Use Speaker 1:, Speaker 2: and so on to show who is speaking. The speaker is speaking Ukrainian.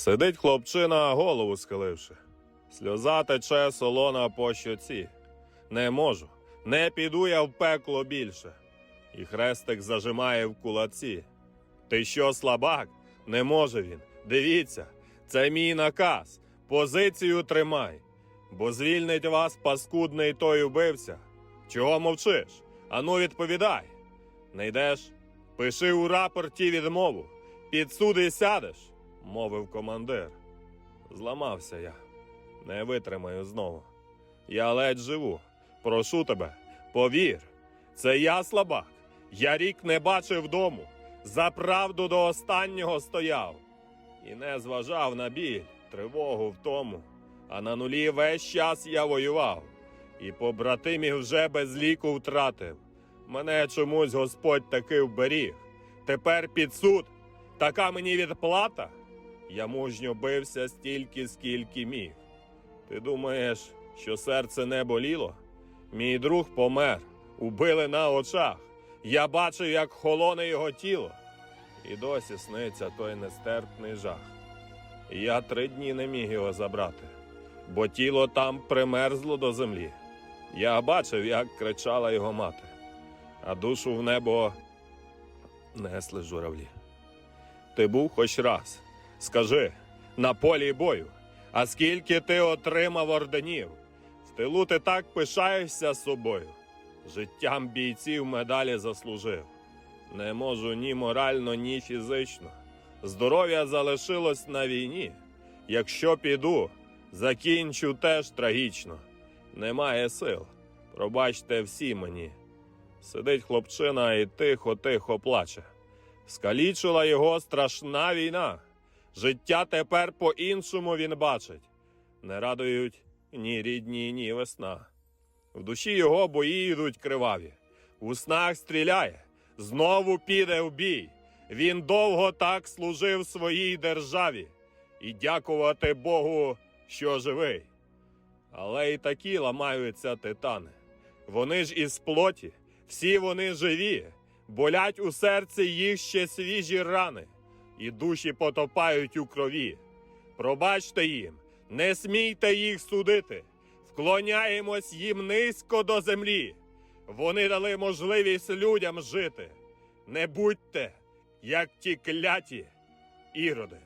Speaker 1: Сидить хлопчина, голову схиливши. Сльоза тече солона по щоці. Не можу, не піду я в пекло більше. І хрестик зажимає в кулаці. Ти що, слабак? Не може він. Дивіться, це мій наказ. Позицію тримай. Бо звільнить вас паскудний той убивця. Чого мовчиш? Ану відповідай. Не йдеш? Пиши у рапорті відмову. Під суди сядеш, мовив командир. Зламався я. Не витримаю знову. Я ледь живу. Прошу тебе, повір. Це я слабак. Я рік не бачив дому. За правду до останнього стояв. І не зважав на біль, тривогу в тому. А на нулі весь час я воював. І побратимів вже без ліку втратив. Мене чомусь Господь таки вберіг. Тепер під суд. Така мені відплата. Я мужньо бився стільки, скільки міг. Ти думаєш, що серце не боліло? Мій друг помер, убили на очах. Я бачив, як холоне його тіло. І досі сниться той нестерпний жах. Я три дні не міг його забрати, бо тіло там примерзло до землі. Я бачив, як кричала його мати, а душу в небо несли журавлі. Ти був хоч раз. Скажи, на полі бою, а скільки ти отримав орденів? В тилу ти так пишаєшся собою. Життям бійців медалі заслужив. Не можу ні морально, ні фізично. Здоров'я залишилось на війні. Якщо піду, закінчу теж трагічно. Немає сил. Пробачте всі мені. Сидить хлопчина і тихо-тихо плаче. Скалічила його страшна війна. Життя тепер по-іншому він бачить. Не радують ні рідні, ні весна. В душі його бої йдуть криваві. У снах стріляє, знову піде в бій. Він довго так служив своїй державі. І дякувати Богу, що живий. Але й такі ламаються титани. Вони ж із плоті, всі вони живі, болять у серці їх ще свіжі рани, і душі потопають у крові. Пробачте їм, не смійте їх судити, вклоняємось їм низько до землі. Вони дали можливість людям жити. Не будьте, як ті кляті іроди.